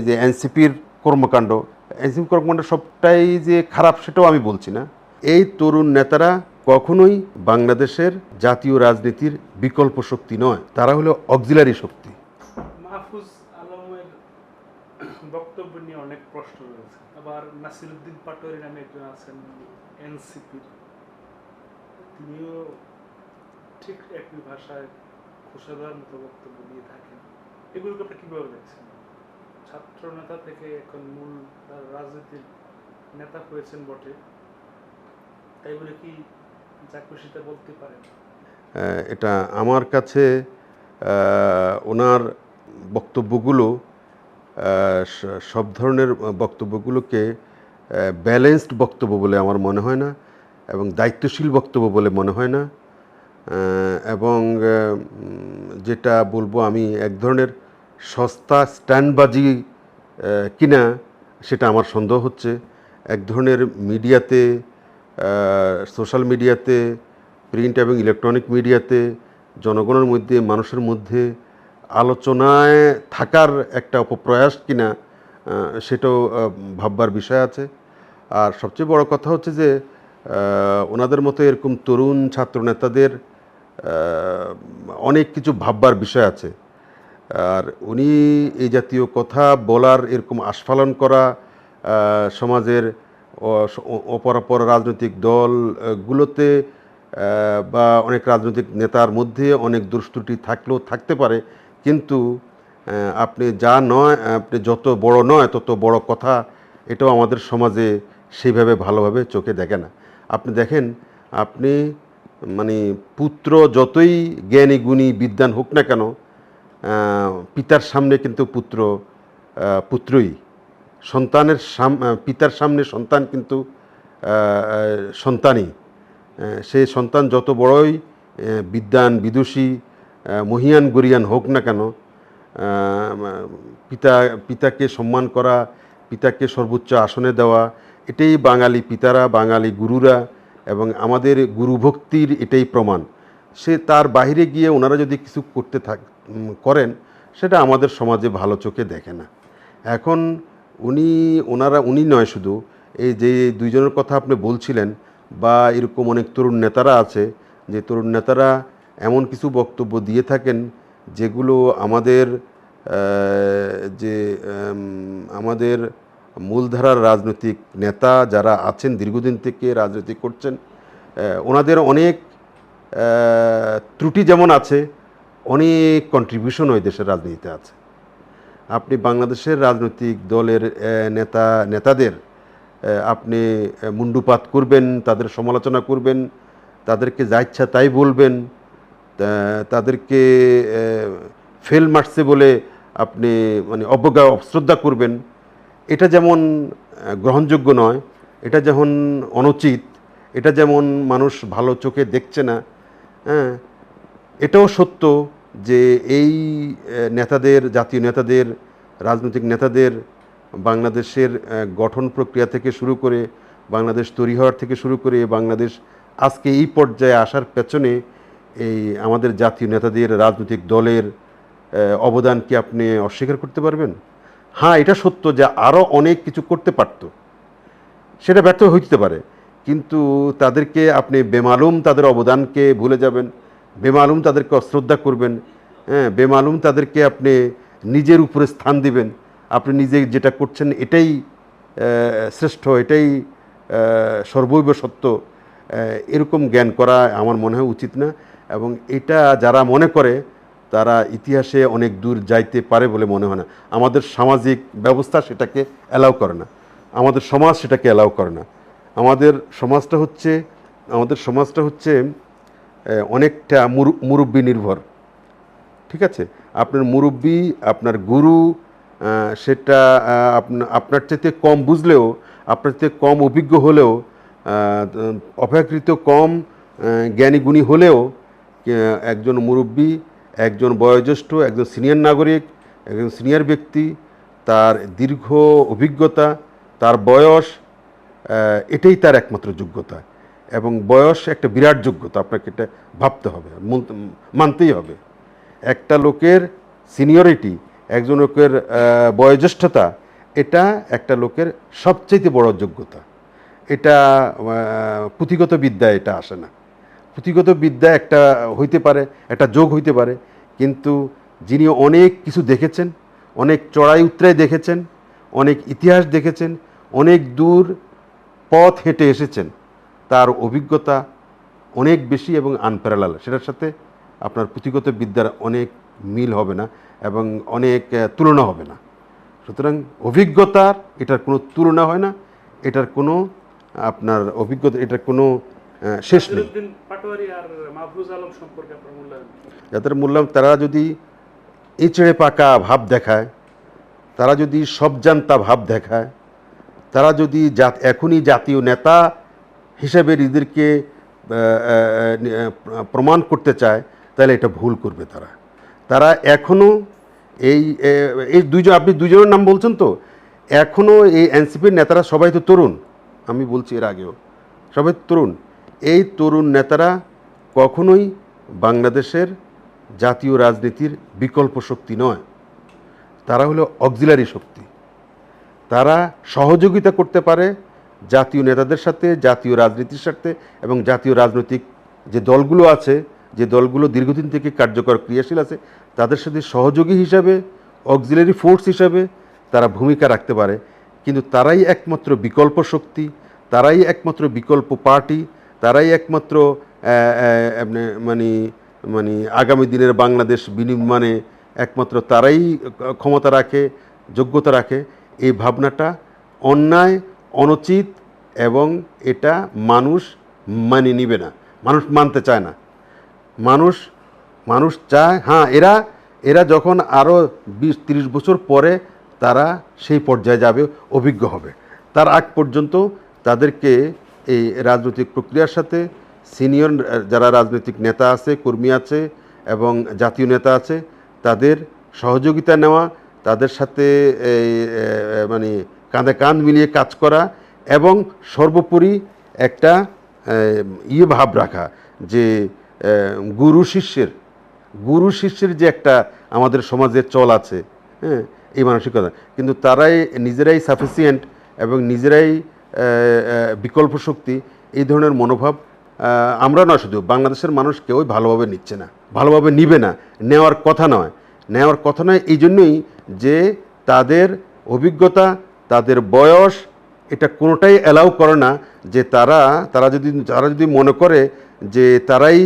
এই যে এনসিপির কর্মকাণ্ড এনসিপি কর্মকাণ্ড সবটাই যে খারাপ সেটাও আমি বলছি না। এই তরুণ নেতারা কখনোই বাংলাদেশের জাতীয় রাজনীতির বিকল্প শক্তি নয়, তারা হলো অক্সিলারি শক্তি। মাহফুজ আলমের বক্তব্য নিয়ে অনেক প্রশ্ন রয়েছে। আবার নাসিরুদ্দিন পাটোয়ারি নামে একজন আছেন তিনিও ঠিক একই ভাষায় খোসা দেওয়ার মতো বক্তব্য থাকেন। দেখছেন? ছাত্র নেতা থেকে এখন মূল তার রাজনীতির নেতা হয়েছেন বটে। তাই বলে কি যা খুশিতে বলতে পারেন? এটা আমার কাছে ওনার বক্তব্যগুলো সব ধরনের বক্তব্যগুলোকে ব্যালেন্সড বক্তব্য বলে আমার মনে হয় না এবং দায়িত্বশীল বক্তব্য বলে মনে হয় না। এবং যেটা বলব আমি এক ধরনের সস্তা স্ট্যান্ডবাজি কিনা সেটা আমার সন্দেহ হচ্ছে। এক ধরনের মিডিয়াতে সোশ্যাল মিডিয়াতে, প্রিন্ট এবং ইলেকট্রনিক মিডিয়াতে, জনগণের মধ্যে, মানুষের মধ্যে আলোচনায় থাকার একটা অপপ্রয়াস কিনা সেটাও ভাববার বিষয় আছে। আর সবচেয়ে বড় কথা হচ্ছে যে ওনাদের মতো এরকম তরুণ ছাত্র নেতাদের অনেক কিছু ভাববার বিষয় আছে। আর উনি এই জাতীয় কথা বলার এরকম আস্ফালন করা সমাজের অপরাপর রাজনৈতিক দলগুলোতে বা অনেক রাজনৈতিক নেতার মধ্যে অনেক দুষ্ত্রুটি থাকলেও থাকতে পারে। কিন্তু আপনি যা নয়, আপনি যত বড় নয়, তত বড় কথা এটাও আমাদের সমাজে সেইভাবে ভালোভাবে চোখে দেখে না। আপনি দেখেন, আপনি মানে পুত্র যতই জ্ঞানী, গুণী বিদ্যান হোক না কেন পিতার সামনে কিন্তু পুত্র পুত্রই। সন্তানের সাম পিতার সামনে সন্তান কিন্তু সন্তানই। সে সন্তান যত বড়ই বিদ্যান বিদুষী মহিয়ান, গরিয়ান হোক না কেন পিতা, পিতাকে সম্মান করা, পিতাকে সর্বোচ্চ আসনে দেওয়া, এটাই বাঙালি পিতারা, বাঙালি গুরুরা এবং আমাদের গুরুভক্তির এটাই প্রমাণ। সে তার বাইরে গিয়ে ওনারা যদি কিছু করতে থাক করেন, সেটা আমাদের সমাজে ভালো চোখে দেখে না। এখন উনি ওনারা উনি নয় শুধু, এই যে দুইজনের কথা আপনি বলছিলেন, বা এরকম অনেক তরুণ নেতারা আছে, যে তরুণ নেতারা এমন কিছু বক্তব্য দিয়ে থাকেন, যেগুলো আমাদের যে আমাদের মূলধারার রাজনৈতিক নেতা যারা আছেন, দীর্ঘদিন থেকে রাজনীতি করছেন ওনাদের অনেক ত্রুটি যেমন আছে অনেক কন্ট্রিবিউশন ওই দেশের রাজনীতিতে আছে। আপনি বাংলাদেশের রাজনৈতিক দলের নেতা, নেতাদের আপনি মুন্ডুপাত করবেন, তাদের সমালোচনা করবেন, তাদেরকে যা ইচ্ছা তাই বলবেন তাদেরকে ফেল মারছে বলে আপনি মানে অবজ্ঞা, অশ্রদ্ধা করবেন। এটা যেমন গ্রহণযোগ্য নয়, এটা যেমন অনুচিত, এটা যেমন মানুষ ভালো চোখে দেখছে না হ্যাঁ এটাও সত্য। যে এই নেতাদের, জাতীয় নেতাদের, রাজনৈতিক নেতাদের, বাংলাদেশের গঠন প্রক্রিয়া থেকে শুরু করে, বাংলাদেশ তৈরি হওয়ার থেকে শুরু করে, বাংলাদেশ আজকে এই পর্যায়ে আসার পেছনে এই আমাদের জাতীয় নেতাদের, রাজনৈতিক দলের অবদান কি আপনি অস্বীকার করতে পারবেন? হ্যাঁ এটা সত্য যে আরও অনেক কিছু করতে পারতো। সেটা ব্যর্থ হইতে পারে। কিন্তু তাদেরকে আপনি বেমালুম তাদের অবদানকে ভুলে যাবেন। বেমালুম তাদেরকে অশ্রদ্ধা করবেন হ্যাঁ বেমালুম তাদেরকে আপনি নিজের উপরে স্থান দিবেন। আপনি নিজে যেটা করছেন এটাই শ্রেষ্ঠ, এটাই সর্বৈব সত্য। এরকম জ্ঞান করা আমার মনে হয় উচিত না এবং এটা যারা মনে করে, তারা ইতিহাসে অনেক দূর যাইতে পারে বলে মনে হয় না। আমাদের সামাজিক ব্যবস্থা সেটাকে অ্যালাউ করে না। আমাদের সমাজ সেটাকে অ্যালাউ করে না। আমাদের সমাজটা হচ্ছে, আমাদের সমাজটা হচ্ছে অনেকটা মুরু- মুরব্বি নির্ভর। ঠিক আছে? আপনার মুরব্বী, আপনার গুরু সেটা আপনার চাইতে কম বুঝলেও, আপনার চাইতে কম অভিজ্ঞ হলেও অপেক্ষাকৃত কম জ্ঞানীগুণী হলেও একজন মুরব্বী, একজন বয়োজ্যেষ্ঠ, একজন সিনিয়র নাগরিক, একজন সিনিয়র ব্যক্তি, তার দীর্ঘ অভিজ্ঞতা, তার বয়স এটাই তার একমাত্র যোগ্যতা। এবং বয়স একটা বিরাট যোগ্যতা, আপনাকে এটা ভাবতে হবে মানতেই হবে। একটা লোকের সিনিয়রিটি, একজন লোকের বয়োজ্যেষ্ঠতা, এটা একটা লোকের সবচাইতে বড় যোগ্যতা। এটা পুঁথিগত বিদ্যা এটা আসে না। পুঁথিগত বিদ্যা একটা হইতে পারে, একটা যোগ হইতে পারে, কিন্তু যিনি অনেক কিছু দেখেছেন, অনেক চড়াই উতরাই দেখেছেন, অনেক ইতিহাস দেখেছেন, অনেক দূর পথ হেঁটে এসেছেন তার অভিজ্ঞতা অনেক বেশি এবং আনপ্যারালাল সেটার সাথে আপনার পুঁথিগত বিদ্যার অনেক মিল হবে না এবং অনেক তুলনা হবে না। সুতরাং অভিজ্ঞতার এটার কোনো তুলনা হয় না এটার কোনো আপনার অভিজ্ঞতা এটার কোনো শেষ নেই। মূল্যায়ন যাদের বললাম তারা যদি এঁচড়ে পাকা ভাব দেখায় তারা যদি সব জানতা ভাব দেখায় তারা যদি এখনই জাতীয় নেতা হিসেবে নিজেদেরকে প্রমাণ করতে চায়, তাহলে এটা ভুল করবে তারা। তারা এখনও এই এই দুইজন, আপনি দুজনের নাম বলছেন তো এখনও এই এনসিপির নেতারা সবাই তো তরুণ। আমি বলছি এর আগেও, সবাই তরুণ। এই তরুণ নেতারা কখনোই বাংলাদেশের জাতীয় রাজনীতির বিকল্প শক্তি নয়। তারা হলো অক্সিলারি শক্তি। তারা সহযোগিতা করতে পারে জাতীয় নেতাদের সাথে, জাতীয় রাজনীতির সাথে এবং জাতীয় রাজনৈতিক যে দলগুলো আছে, যে দলগুলো দীর্ঘদিন থেকে কার্যকর ক্রিয়াশীল আছে, তাদের সাথে সহযোগী হিসাবে অক্সিলারি ফোর্স হিসাবে তারা ভূমিকা রাখতে পারে। কিন্তু তারাই একমাত্র বিকল্প শক্তি, তারাই একমাত্র বিকল্প পার্টি, তারাই একমাত্র মানে- মানে মানে আগামী দিনের বাংলাদেশ বিনির্মাণে একমাত্র তারাই ক্ষমতা রাখে, যোগ্যতা রাখে। এই ভাবনাটা অন্যায় অনুচিত এবং এটা মানুষ মানে নিবে না, মানুষ মানতে চায় না। মানুষ মানুষ চায় হ্যাঁ এরা এরা যখন আরও বিশ, তিরিশ বছর পরে তারা সেই পর্যায়ে যাবে, অভিজ্ঞ হবে। তার আগ পর্যন্ত তাদেরকে এই রাজনৈতিক প্রক্রিয়ার সাথে সিনিয়র, যারা রাজনৈতিক নেতা আছে, কর্মী আছে এবং জাতীয় নেতা আছে, তাদের সহযোগিতা নেওয়া, তাদের সাথে মানে কাঁধে কাঁধ মিলিয়ে কাজ করা এবং সর্বোপরি একটা ইয়ে ভাব রাখা যে গুরু শিষ্যের গুরু শিষ্যের যে একটা আমাদের সমাজের চল আছে হ্যাঁ এই মানসিকতা। কিন্তু তারাই নিজেরাই সাফিসিয়েন্ট এবং নিজেরাই বিকল্প শক্তি, এই ধরনের মনোভাব আমরা নয় শুধু, বাংলাদেশের মানুষ কেউই ভালোভাবে নিচ্ছে না, ভালোভাবে নিবে না, নেওয়ার কথা নয়। নেওয়ার কথা নয়, এই জন্যই যে তাদের অভিজ্ঞতা তাদের বয়স এটা কোনোটাই অ্যালাউ করে না যে তারা তারা যদি তারা যদি মনে করে যে তারাই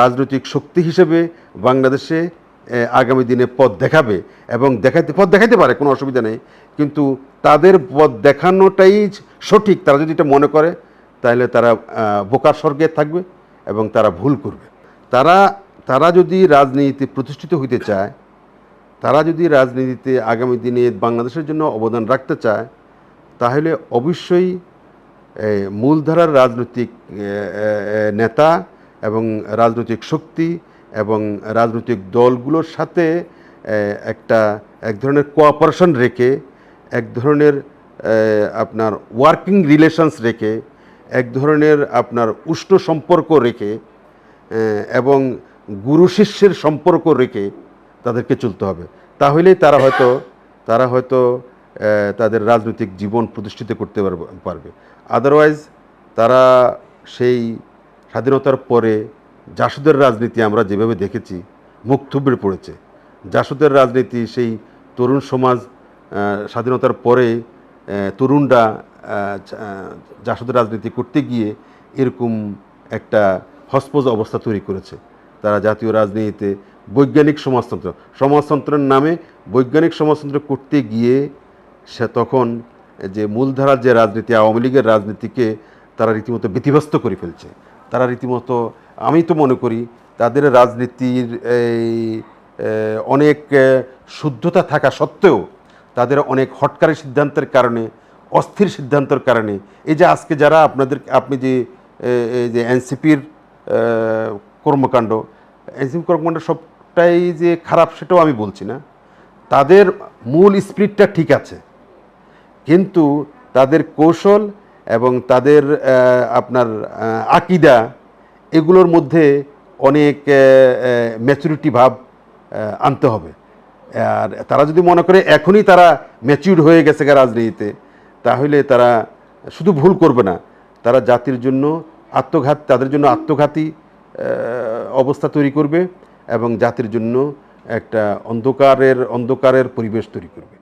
রাজনৈতিক শক্তি হিসেবে বাংলাদেশে আগামী দিনে পথ দেখাবে এবং দেখাইতে, পথ দেখাইতে পারে, কোনো অসুবিধা নেই। কিন্তু তাদের পথ দেখানোটাই সঠিক, তারা যদি এটা মনে করে, তাহলে তারা বোকার স্বর্গে থাকবে এবং তারা ভুল করবে। তারা তারা যদি রাজনীতি প্রতিষ্ঠিত হইতে চায় তারা যদি রাজনীতিতে আগামী দিনে বাংলাদেশের জন্য অবদান রাখতে চায়, তাহলে অবশ্যই মূলধারার রাজনৈতিক নেতা এবং রাজনৈতিক শক্তি এবং রাজনৈতিক দলগুলোর সাথে একটা, এক ধরনের কোঅপারেশন রেখে, এক ধরনের আপনার ওয়ার্কিং রিলেশনস রেখে, এক ধরনের আপনার উষ্ণ সম্পর্ক রেখে এবং গুরু শিষ্যের সম্পর্ক রেখে তাদেরকে চলতে হবে। তাহলেই তারা হয়তো তারা হয়তো তাদের রাজনৈতিক জীবন প্রতিষ্ঠিত করতে পারবে- আদারওয়াইজ তারা সেই স্বাধীনতার পরে জাসদের রাজনীতি আমরা যেভাবে দেখেছি, মুখ থুবড়ে পড়েছে। জাসদের রাজনীতি, সেই তরুণ সমাজ স্বাধীনতার পরে তরুণরা জাসদের রাজনীতি করতে গিয়ে এরকম একটা হসপজ অবস্থা তৈরি করেছে। তারা জাতীয় রাজনীতিতে বৈজ্ঞানিক সমাজতন্ত্র। সমাজতন্ত্রের নামে বৈজ্ঞানিক সমাজতন্ত্র করতে গিয়ে সে তখন যে মূলধারার যে রাজনীতি, আওয়ামী লীগের রাজনীতিকে তারা রীতিমতো ব্যতিব্যস্ত করে ফেলছে। তারা রীতিমতো, আমি তো মনে করি, তাদের রাজনীতির এই অনেক শুদ্ধতা থাকা সত্ত্বেও তাদের অনেক হটকারী সিদ্ধান্তের কারণে, অস্থির সিদ্ধান্তের কারণে, এই যে আজকে যারা আপনাদের, আপনি যে এই যে এনসিপির কর্মকাণ্ড, এনসিপি কর্মকাণ্ড সবটাই যে খারাপ সেটাও আমি বলছি না। তাদের মূল স্পিরিটটা ঠিক আছে। কিন্তু তাদের কৌশল এবং তাদের আপনার আকিদা এগুলোর মধ্যে অনেক ম্যাচুরিটি ভাব আনতে হবে। আর তারা যদি মনে করে এখনই তারা ম্যাচিউর হয়ে গেছে গা রাজনীতিতে, তাহলে তারা শুধু ভুল করবে না। তারা জাতির জন্য আত্মঘাত, তাদের জন্য আত্মঘাতী অবস্থা তৈরি করবে। এবং জাতির জন্য একটা অন্ধকারের অন্ধকারের পরিবেশ তৈরি করবে।